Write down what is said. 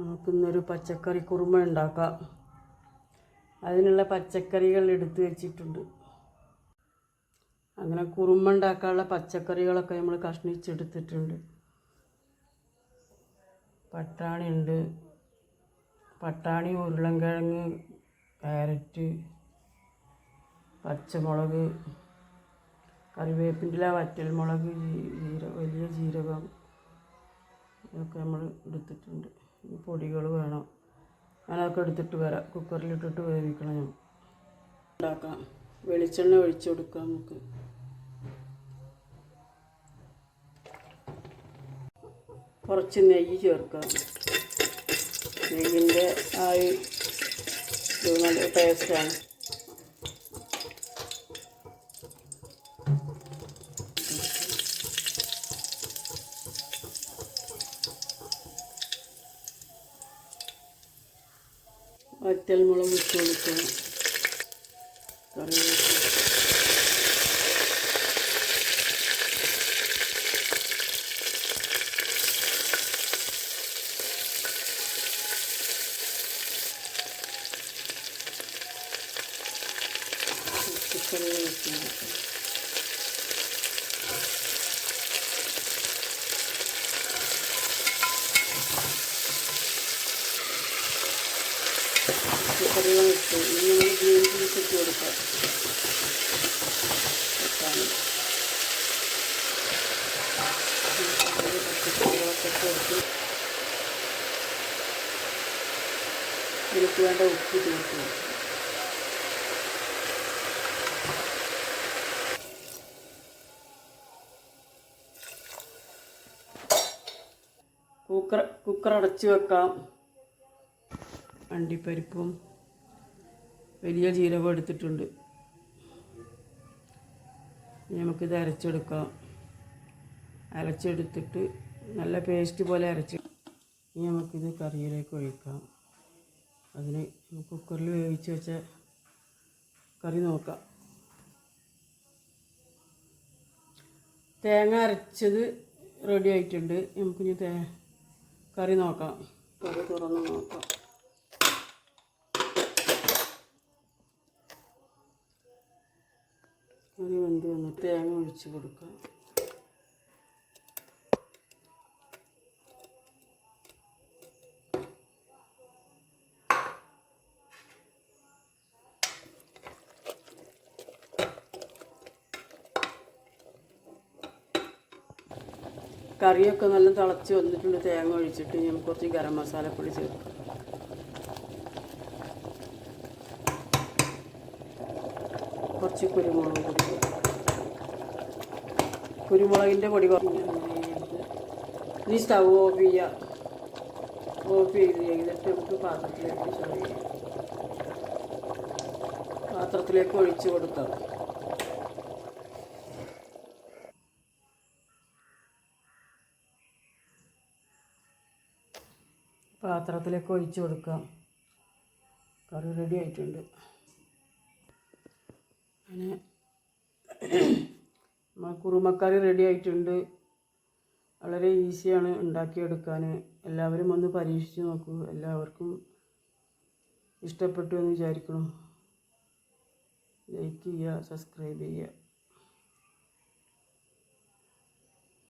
നമുക്കിന്നൊരു പച്ചക്കറി കുറുമ ഉണ്ടാക്കാം. അതിനുള്ള പച്ചക്കറികൾ എടുത്തു വെച്ചിട്ടുണ്ട്. അങ്ങനെ കുറുമ ഉണ്ടാക്കാനുള്ള പച്ചക്കറികളൊക്കെ നമ്മൾ കഷ്ണിച്ചെടുത്തിട്ടുണ്ട്. പട്ടാണി ഉണ്ട്. പട്ടാണി ഉരുളൻകിഴങ്ങ് ക്യാരറ്റ് പച്ചമുളക് കറിവേപ്പിന്റെ വറ്റൽമുളക് ജീ- ജീര വലിയ ജീരകം ഇതൊക്കെ നമ്മൾ എടുത്തിട്ടുണ്ട്. പൊടികൾ വേണം. ഞാനതൊക്കെ എടുത്തിട്ട് വരാം. കുക്കറിലിട്ടിട്ട് വേവിക്കണം ഞാൻ. ഉണ്ടാക്കാം. വെളിച്ചെണ്ണ ഒഴിച്ചു കൊടുക്കാം നമുക്ക്. കുറച്ച് നെയ്യ് ചേർക്കാം. നെയ്യിന്റെ ആ നല്ല ടേസ്റ്റാണ് വറ്റൽമുളക് ഇട്ട് കൊടുക്കണം കറിവേപ്പില പച്ചക്കറി വെക്കണം ഇട്ടു ഇട്ട് ഇനി നമ്മൾ ഗ്രീൻ പീസ് ഇട്ട് കൊടുക്കാം. പച്ചക്കറികളൊക്കെ ചേർത്ത് ഇതിലേക്ക് വേണ്ട ഉപ്പ് ചേർത്ത് കൊടുക്കാം. കുക്കർ കുക്കർ അടച്ചു വെക്കാം. അണ്ടിപ്പരിപ്പും വലിയ ജീരകം എടുത്തിട്ടുണ്ട്. നമുക്കിത് അരച്ചെടുക്കാം. അരച്ചെടുത്തിട്ട് നല്ല പേസ്റ്റ് പോലെ അരച്ച് ഇനി നമുക്കിത് കറിയിലേക്ക് ഒഴിക്കാം. അതിന് കുക്കറിൽ വേവിച്ച് വെച്ച കറി നോക്കാം. തേങ്ങ അരച്ചത് റെഡി ആയിട്ടുണ്ട്. നമുക്കിനി തേ കറി നോക്കാം. കറി തുറന്ന് നോക്കാം. കറി വെന്ത് വന്നിട്ട് തേങ്ങ ഒഴിച്ച് കൊടുക്കുക. കറിയൊക്കെ നല്ല തിളച്ച് വന്നിട്ടുണ്ട്. തേങ്ങ ഒഴിച്ചിട്ട് ഞാൻ കുറച്ച് ഗരം മസാലപ്പൊടി ചേർക്കാം. കുറച്ച് കുരുമുളക് പൊടി കുരുമുളകിന്റെ പൊടി ഈ ഇനി സ്റ്റവ് ഓഫ് ചെയ്യുക ഓഫ് ചെയ്ത് ചെയ്തിട്ട് നമുക്ക് പാത്രത്തിലേക്ക് ചെറിയ പാത്രത്തിലേക്ക് ഒഴിച്ച് കൊടുക്കാം. പാത്രത്തിലേക്ക് ഒഴിച്ചു കൊടുക്കാം. കറി റെഡി ആയിട്ടുണ്ട്. അങ്ങനെ കുറുമക്കറി റെഡി ആയിട്ടുണ്ട്. വളരെ ഈസിയാണ് ഉണ്ടാക്കിയെടുക്കാൻ. എല്ലാവരും ഒന്ന് പരീക്ഷിച്ച് നോക്കൂ. എല്ലാവർക്കും ഇഷ്ടപ്പെട്ടു എന്ന് വിചാരിക്കണം ലൈക്ക് ചെയ്യുക സബ്സ്ക്രൈബ് ചെയ്യുക.